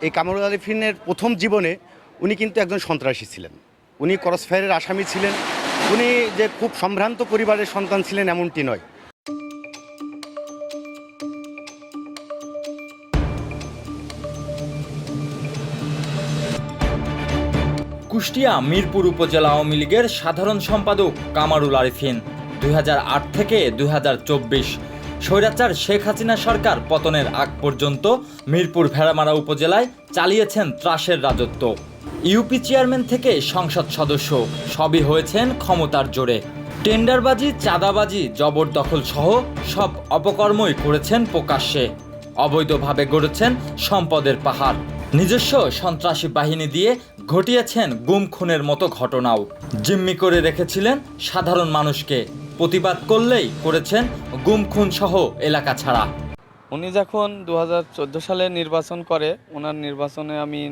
এই কামরুল আলিফিনের প্রথম জীবনে উনি কিন্তু একজন সন্ত্রাসী ছিলেন। উনি ক্রসফায়ারের আসামি ছিলেন। উনি যে খুব সম্ভ্রান্ত পরিবারের সন্তান ছিলেন এমনটি নয়। কুষ্টিয়া মিরপুর উপজেলা আওয়ামী লীগের সাধারণ সম্পাদক কামারুল আরিফিন দুই হাজার আট থেকে দুই হাজার চব্বিশ। স্বৈরাচার শেখ হাসিনা সরকার পতনের আগ পর্যন্ত মিরপুর ভেড়ামারা উপজেলায় চালিয়েছেন ত্রাসের রাজত্ব। ইউপি চেয়ারম্যান থেকে সংসদ সদস্য। সবই হয়েছেন ক্ষমতার জোরে। টেন্ডারবাজি, চাঁদাবাজি, জবরদখল সহ সব অপকর্মই করেছেন প্রকাশ্যে। অবৈধভাবে গড়েছেন সম্পদের পাহাড়। নিজস্ব সন্ত্রাসী বাহিনী দিয়ে ঘটিয়েছেন গুম খুনের মতো ঘটনাও। জিম্মি করে রেখেছিলেন সাধারণ মানুষকে। প্রতিবাদ করলেই করেছেন গুম খুন সহ এলাকা ছাড়া। উনি যখন দু হাজার চোদ্দ সালে নির্বাচন করে ওনার নির্বাচনে আমি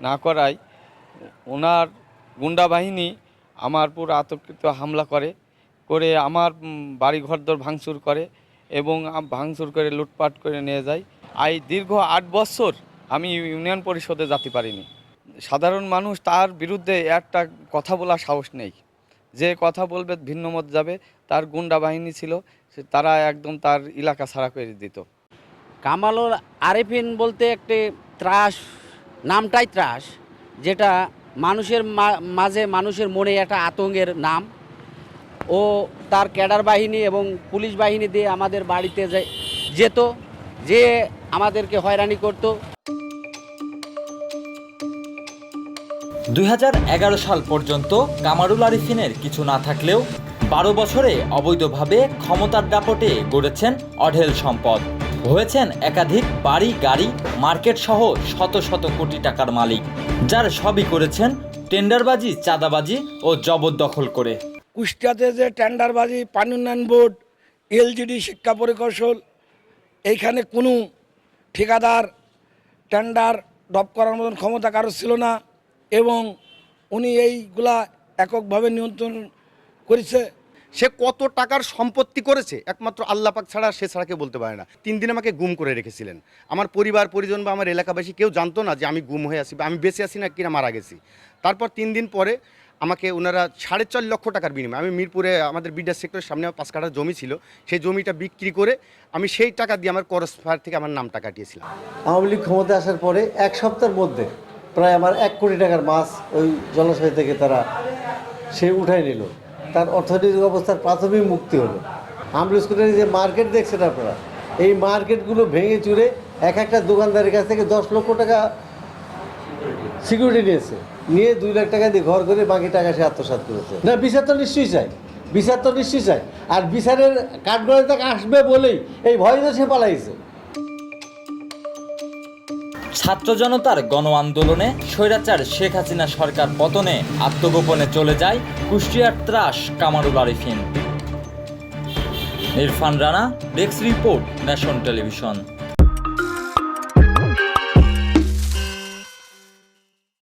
না করাই ওনার গুন্ডা বাহিনী আমার পুরো আতঙ্কিত হামলা করে করে আমার বাড়ি ঘরদর ভাঙচুর করে এবং ভাঙচুর করে লুটপাট করে নিয়ে যায়। এই দীর্ঘ আট বছর আমি ইউনিয়ন পরিষদে যাতে পারিনি। সাধারণ মানুষ তার বিরুদ্ধে একটা কথা বলার সাহস নেই। যে কথা বলবে ভিন্ন মত যাবে, তার গুন্ডা বাহিনী ছিল তারা একদম তার এলাকা ছাড়া করে দিত। কামালুল আরেফিন বলতে একটি ত্রাস, নামটাই ত্রাস, যেটা মানুষের মাঝে মানুষের মনে একটা আতঙ্কের নাম। ও তার ক্যাডার বাহিনী এবং পুলিশ বাহিনী দিয়ে আমাদের বাড়িতে যেত, যে আমাদেরকে হয়রানি করতো দুই হাজার এগারো সাল পর্যন্ত কামারুল আরিফিনের কিছু না থাকলেও বারো বছরে অবৈধভাবে ক্ষমতার দাপটে গড়েছেন অঢেল সম্পদ। হয়েছেন একাধিক বাড়ি, গাড়ি, মার্কেট সহ শত শত কোটি টাকার মালিক, যার সবই করেছেন টেন্ডারবাজি, চাঁদাবাজি ও জবরদখল করে। কুষ্টিয়াতে যে টেন্ডারবাজি, পানি উন্নয়ন বোর্ড, এলজিডি শিক্ষা পরিকৌশল, এইখানে কোনো ঠিকাদার টেন্ডার ডপ করার মতন ক্ষমতা কারও ছিল না। এবং উনি এইগুলা এককভাবে নিয়ন্ত্রণ করেছে। সে কত টাকার সম্পত্তি করেছে? একমাত্র আল্লাহ পাক ছাড়া সে ছাড়া কেউ বলতে পারে না। তিন দিন আমাকে গুম করে রেখেছিলেন। আমার পরিবার পরিজন বা আমার এলাকাবাসী কেউ জানতো না যে আমি গুম হয়ে আছি বা আমি বেঁচে আছি না কিনা মারা গেছি। তারপর তিন দিন পরে আমাকে ওনারা সাড়ে চার লক্ষ টাকার বিনিময়ে আমি মিরপুরে আমাদের বিডার সেক্টরের সামনে আমার পাঁচ কাঠার জমি ছিল সেই জমিটা বিক্রি করে আমি সেই টাকা দিয়ে আমার করস ফায়ার থেকে আমার নামটা কাটিয়েছিলাম। আওয়ামী লীগ ক্ষমতায় আসার পরে এক সপ্তাহের মধ্যে প্রায় আমার এক কোটি টাকার মাছ ওই জলাশয় থেকে তারা সে উঠাই নিল। তার অর্থনৈতিক অবস্থার প্রাথমিক মুক্তি হলো। আমরা স্কুলের যে মার্কেট দেখছেন আপনারা, এই মার্কেটগুলো ভেঙে চুরে এক একটা দোকানদারের কাছ থেকে দশ লক্ষ টাকা সিকিউরিটি নিয়েছে। নিয়ে দুই লাখ টাকা দিয়ে ঘর করে বাকি টাকা সে আত্মসাৎ করেছে। না, বিচার তো নিশ্চয়ই চাই বিচার তো নিশ্চয়ই চাই আর বিচারের কাঠগড়ায় তাকে আসবে বলেই এই ভয় তো সে পালাইছে। ছাত্র জনতার গণ আন্দোলনে স্বৈরাচার শেখ হাসিনা সরকার পতনে আত্মগোপনে চলে যায় কুষ্টিয়ার ত্রাস Kamarul Arifin. Irfan Rana, desk report, nation television.